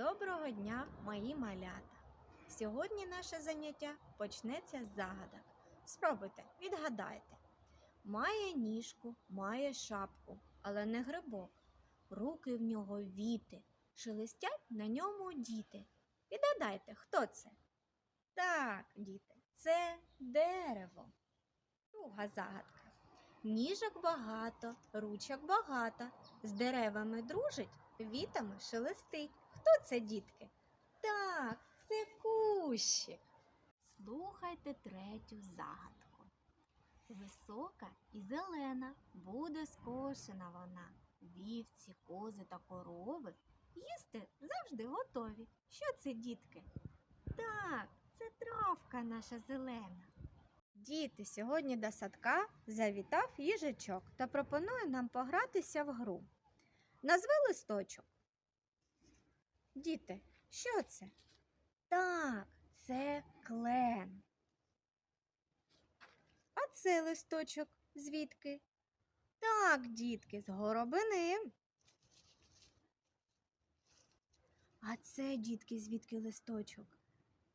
Доброго дня, мої малята! Сьогодні наше заняття почнеться з загадок. Спробуйте, відгадайте. Має ніжку, має шапку, але не грибок. Руки в нього віти, шелестять на ньому діти. Відгадайте, хто це? Так, діти, це дерево. Друга загадка. Ніжок багато, ручок багато, з деревами дружить, вітами шелестить. Хто це, дітки? Так, це кущик. Слухайте третю загадку. Висока і зелена, буде скошена вона. Вівці, кози та корови їсти завжди готові. Що це, дітки? Так, це травка наша зелена. Діти, сьогодні до садка завітав їжачок та пропонує нам погратися в гру. Назви листочок. Діти, що це? Так, це клен. А це листочок звідки? Так, дітки, з горобини. А це, дітки, звідки листочок?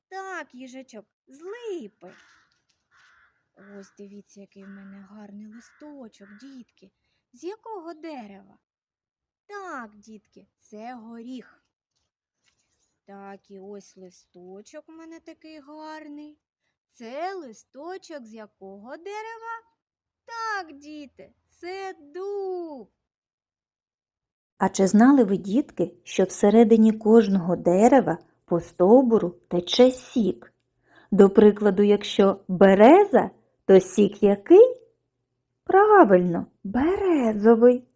Так, їжачок, з липи. Ось дивіться, який в мене гарний листочок, дітки. З якого дерева? Так, дітки, це горіх. Так, і ось листочок у мене такий гарний. Це листочок з якого дерева? Так, діти, це дуб. А чи знали ви, дітки, що всередині кожного дерева по стовбуру тече сік? До прикладу, якщо береза, то сік який? Правильно, березовий.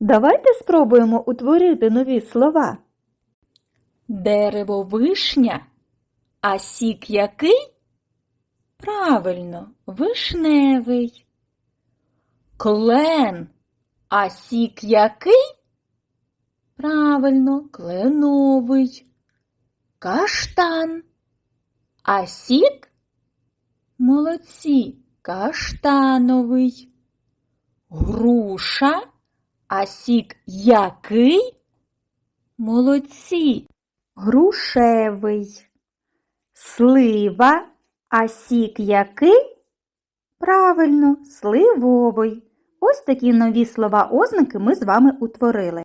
Давайте спробуємо утворити нові слова. Дерево вишня, а сік який? Правильно, вишневий. Клен, а сік який? Правильно, кленовий. Каштан. А сік? Молодці, каштановий. Груша. А сік який? Молодці. Грушевий. Слива. А сік який? Правильно, сливовий. Ось такі нові слова ознаки ми з вами утворили.